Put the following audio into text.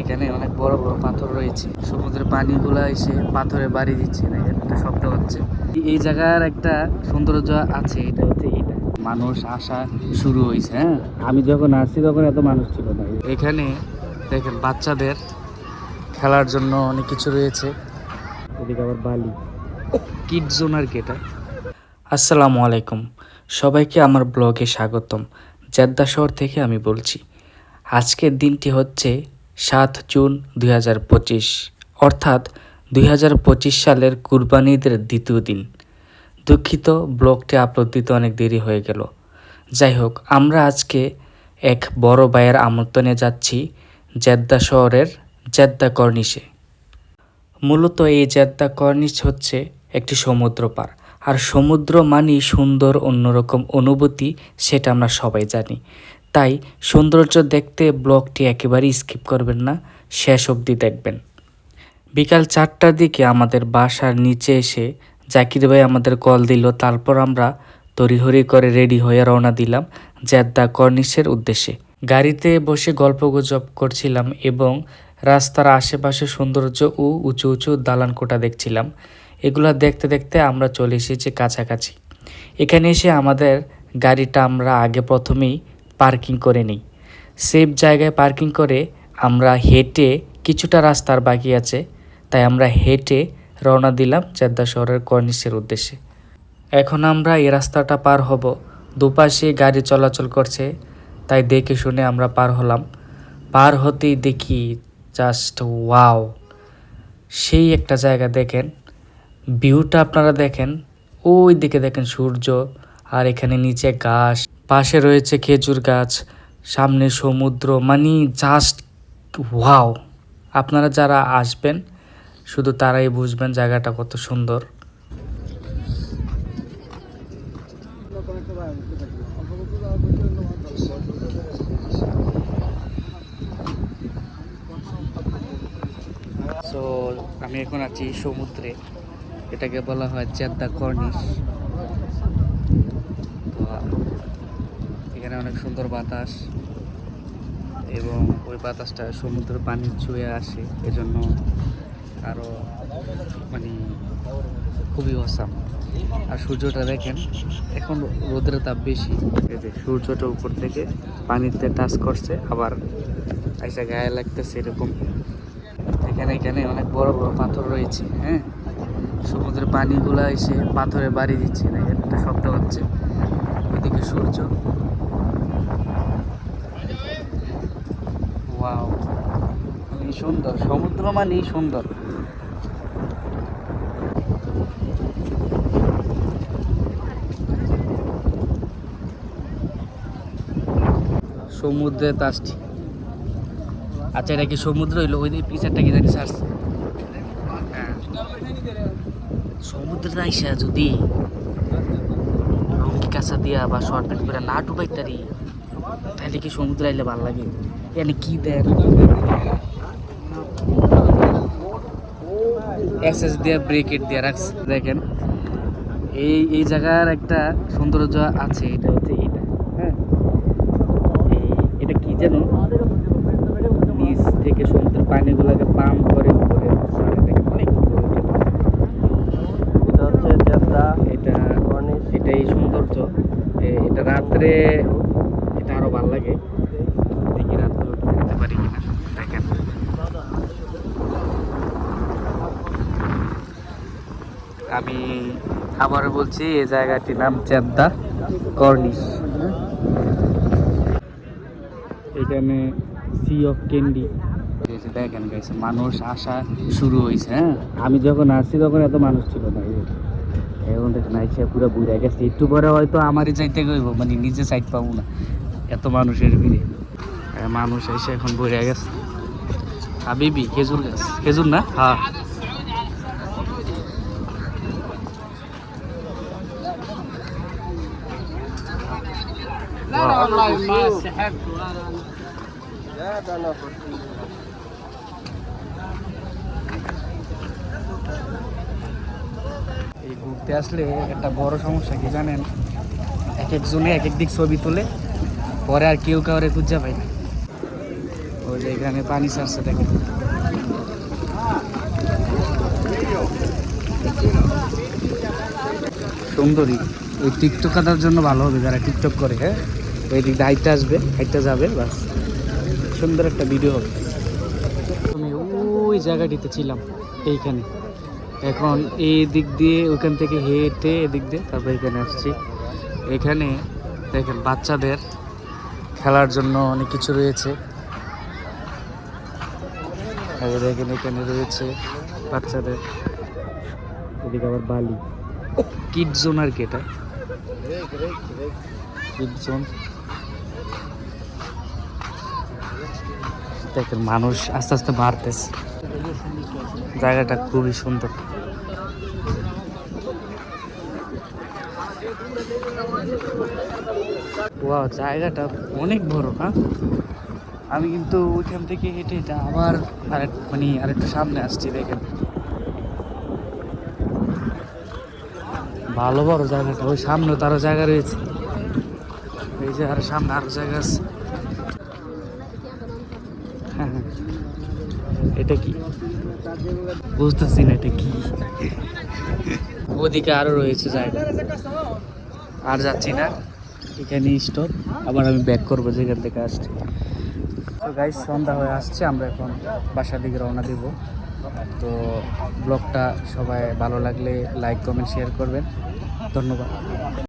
এখানে অনেক বড় বড় পাথর রয়েছে। সমুদ্রের পানিগুলা এসে পাথরে বাড়ি দিচ্ছে একটা শব্দ হচ্ছে। এই জায়গার একটা সৌন্দর্য আছে, এটা হচ্ছে এটা। মানুষ আসা শুরু হয়েছে হ্যাঁ? আমি যখন আসছি তখন এত মানুষ ছিল না। এখানে দেখেন বাচ্চাদের খেলার জন্য অনেক কিছু রয়েছে। এদিকে আবার বালি। কিড জোন আর কি এটা। আসসালামু আলাইকুম। সবাইকে আমার ব্লগে স্বাগতম। জেদ্দা শহর থেকে আমি বলছি। আজকের দিনটি হচ্ছে সাত জুন দুই হাজার পঁচিশ, অর্থাৎ দুই হাজার পঁচিশ সালের কুরবানি ঈদের দ্বিতীয় দিন। দুঃখিত, ব্লগটি আপলোড দিতে অনেক দেরি হয়ে গেল। যাই হোক, আমরা আজকে এক বড় ভাইয়ের আমন্ত্রণে যাচ্ছি জেদ্দা শহরের জেদ্দা কর্নিশে। মূলত এই জেদ্দা কর্নিশ হচ্ছে একটি সমুদ্র পার। আর সমুদ্র মানেই সুন্দর, অন্যরকম অনুভূতি, সেটা আমরা সবাই জানি। তাই সৌন্দর্য দেখতে ব্লগটি একেবারেই স্কিপ করবেন না, শেষ অবধি দেখবেন। বিকাল চারটার দিকে আমাদের বাসার নিচে এসে জাকির ভাই আমাদের কল দিল, তারপর আমরা তড়িহড়ি করে রেডি হয়ে রওনা দিলাম জেদ্দা কর্নিশের উদ্দেশ্যে। গাড়িতে বসে গল্পগুজব করছিলাম এবং রাস্তার আশেপাশে সৌন্দর্য ও উঁচু উঁচু দালান কোটা দেখছিলাম। এগুলো দেখতে দেখতে আমরা চলে এসেছি কাছাকাছি। এখানে এসে আমাদের গাড়িটা আমরা আগে প্রথমেই পার্কিং করে নিই। সেফ জায়গায় পার্কিং করে আমরা হেঁটে কিছুটা রাস্তার বাকি আছে, তাই আমরা হেঁটে রওনা দিলাম জেদ্দা শহরের কর্নিশের উদ্দেশ্যে। এখন আমরা এই রাস্তাটা পার হব। দুপাশে গাড়ি চলাচল করছে, তাই দেখে শুনে আমরা পার হলাম। পার হতেই দেখি জাস্ট ওয়াও সেই একটা জায়গা দেখেন। ভিউটা আপনারা দেখেন ওই দিকে দেখেন সূর্য, আর এখানে নিচে ঘাস পাশে রয়েছে খেজুর গাছ, সামনে সমুদ্র মানে জাস্ট ওয়াও আপনারা যারা আসবেন, শুধু তারাই বুঝবেন জায়গাটা কত সুন্দর। সো আমি এখন আছি সমুদ্রে। এটাকে বলা হয় জেদ্দা কর্নিশ তো এখানে অনেক সুন্দর বাতাস এবং ওই বাতাসটা সমুদ্রের পানি ছুঁয়ে আসে। এজন্য আরও মানে খুবই অসাম আর সূর্যটা দেখেন, এখন রোদের তাপ বেশি। এই যে সূর্যটা উপর থেকে পানিতে টাচ করছে, আবার এসে গায়ে লাগতেছে এরকম। এখানে এখানে অনেক বড় বড় পাথর রয়েছে হ্যাঁ? সমুদ্রের পানিগুলা এসে পাথরে বাড়ি দিচ্ছে, দেখেন একটা শব্দ হচ্ছে। ওইদিকে সূর্য। ওয়াও মানে সুন্দর, সমুদ্র মানেই সুন্দর। সমুদ্রে তাসটি আচ্ছা এটা কি সমুদ্র হইল? ওই পিছারটা কি জানি সার্স সমুদ্রে আইসা যদি লুঙ্গি কাঁচা দিয়া বা শর্ট প্যান্ট পরে না ডুবাই তারি তাহলে কি সমুদ্রে আইলে ভালো লাগে? এখানে কি দেন এক্সেস দিয়ে ব্রেকেট দিয়ে রাখছে দেখেন এই এই জায়গার একটা সৌন্দর্য আছে এটা হচ্ছে এটা। হ্যাঁ? এটা কি যেন? নিচ থেকে সমুদ্রের পানিগুলোকে পাম্প করে উপরে অনেক এটা হচ্ছে জেদ্দা এটা সৌন্দর্য। এটা রাত্রে এটা আরও ভালো লাগে। দেখি উঠতে পারি কিনা, দেখেন। আমি আবারও বলছি এই জায়গাটির নাম জেদ্দা কর্নিশ। এখানে সি অফ ক্যান্ডি দেখেন গেছে মানুষ আসা শুরু হয়েছে হ্যাঁ? আমি যখন আসছি তখন এত মানুষ ছিল না এখন দেখেন, আইসা পুরো বুড়ে গেছে। একটু পরে হয়তো আমারই যাইতে গইব মানে নিজে সাইড পাবো না। এত মানুষের ভিড়ে। মানুষ এসে এখন বুড়ে গেছে। হাবিবি খেজুর গাছ। খেজুর না? হ্যাঁ। এই ঘুরতে আসলে একটা বড় সমস্যা কি জানেন? এক একজনে এক এক দিক ছবি তোলে পরে আর কেউ কাউরে খুঁজে পায় না। ওই যে এখানে পানি ছাড়ছে, দেখেন। সুন্দরী। ওই টিকটকারদের জন্য ভালো হবে যারা টিকটক করে হ্যাঁ? ওই দিক হাইটটা আসবে, হাইটটা যাবে, বাস। সুন্দর একটা ভিডিও হবে। আমি ওই জায়গাটিতে ছিলাম, এইখানে। এখন এই দিক দিয়ে, ওইখান থেকে হেঁটে এদিক দিয়ে, তারপর এখানে আসছি। এখানে দেখেন বাচ্চাদের খেলার জন্য অনেক কিছু রয়েছে। যে দেখেন এখানে রয়েছে বাচ্চাদের। এদিকে আবার বালি। কিড জোন আর কি এটা? কিড জোন দেখেন, মানুষ আস্তে আস্তে বাড়তেছে। জায়গাটা খুবই সুন্দর। ওয়া জায়গাটা অনেক বড় হ্যাঁ? আমি কিন্তু ওইখান থেকে হেঁটে হেঁটে আবার মানে আরেকটু সামনে আসছি, দেখেন। ভালো বড় জায়গাটা, ওই সামনে তো আরও জায়গা রয়েছে। এই যে আর সামনে আরও জায়গা আছে। এটা কি? বুঝতেছি না এটা কি। ওদিকে আরও রয়েছে জায়গা। আর যাচ্ছি না। এখানে স্টপ আবার আমি ব্যাক করব যেখান থেকে আসছি। তো গাইজ সন্ধ্যা হয়ে আসছে, আমরা এখন বাসার দিকে রওনা দেব। তো ব্লগটা সবাই ভালো লাগলে লাইক কমেন্ট শেয়ার করবেন। ধন্যবাদ।